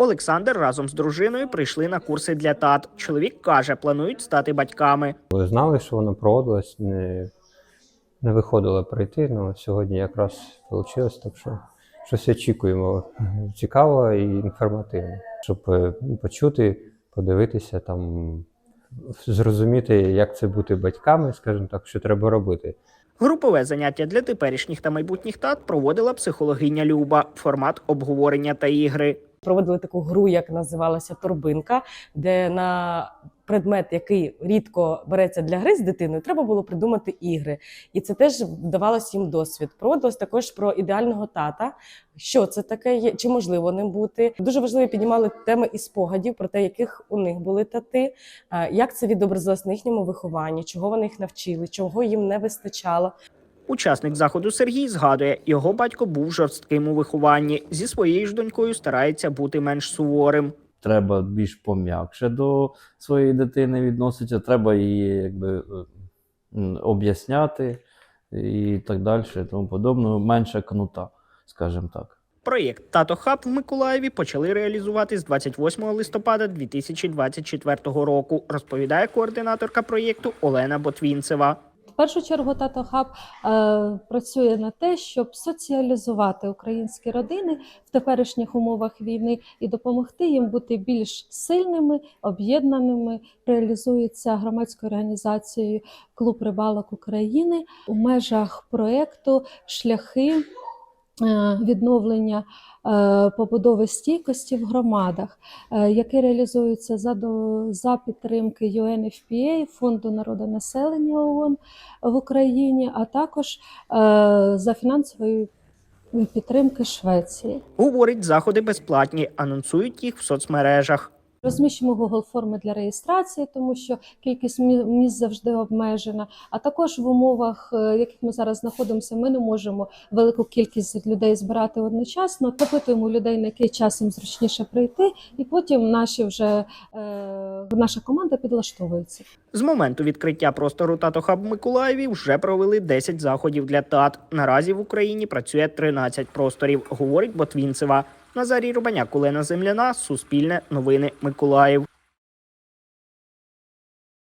Олександр разом з дружиною прийшли на курси для тат. Чоловік каже, планують стати батьками. Коли знали, що воно проводилось, не, не виходило пройти. Ну, сьогодні якраз вийшло, так що щось очікуємо. Цікаво і інформативно, щоб е, почути, подивитися, там, зрозуміти, як це бути батьками, скажімо так, що треба робити. Групове заняття для теперішніх та майбутніх тат проводила психологиня Люба. Формат обговорення та ігри. Проводили таку гру, як називалася торбинка, де на предмет, який рідко береться для гри з дитиною, треба було придумати ігри. І це теж давалось їм досвід. Проводилось також про ідеального тата. Що це таке є, чи можливо ним бути? Дуже важливо піднімали теми і спогадів про те, яких у них були тати, як це відобразилось на їхньому вихованні, чого вони їх навчили, чого їм не вистачало. Учасник заходу Сергій згадує, його батько був жорстким у вихованні. Зі своєю ж донькою старається бути менш суворим. треба більш пом'якше до своєї дитини відноситися, треба її якби е, об'ясняти і так далі, тому подобне, менше кнута, скажімо так. Проєкт Тато Хаб в Миколаєві почали реалізувати з 28 листопада 2024 року, розповідає координаторка проєкту Олена Ботвінцева. Першу чергу Тато Хаб е, працює на те, щоб соціалізувати українські родини в теперішніх умовах війни і допомогти їм бути більш сильними, об'єднаними. Реалізується громадською організацією Клуб рибалок України у межах проекту шляхи відновлення е, побудови стійкості в громадах, е, який реалізується за, за підтримки UNFPA, Фонду народонаселення ООН в Україні, а також е, за фінансової підтримки Швеції. Говорить, заходи безплатні, анонсують їх в соцмережах. Розміщуємо Google форми для реєстрації, тому що кількість мі- місць завжди обмежена. А також в умовах, е, в яких ми зараз знаходимося, ми не можемо велику кількість людей збирати одночасно. Запитуємо людей, на який час їм зручніше прийти, і потім наші вже е, наша команда підлаштовується. З моменту відкриття простору Тато Хаб Миколаєві вже провели 10 заходів для тат. Наразі в Україні працює 13 просторів, говорить Ботвінцева. Назарій Рубаняк, Олена Земляна, Суспільне, Новини Миколаїв.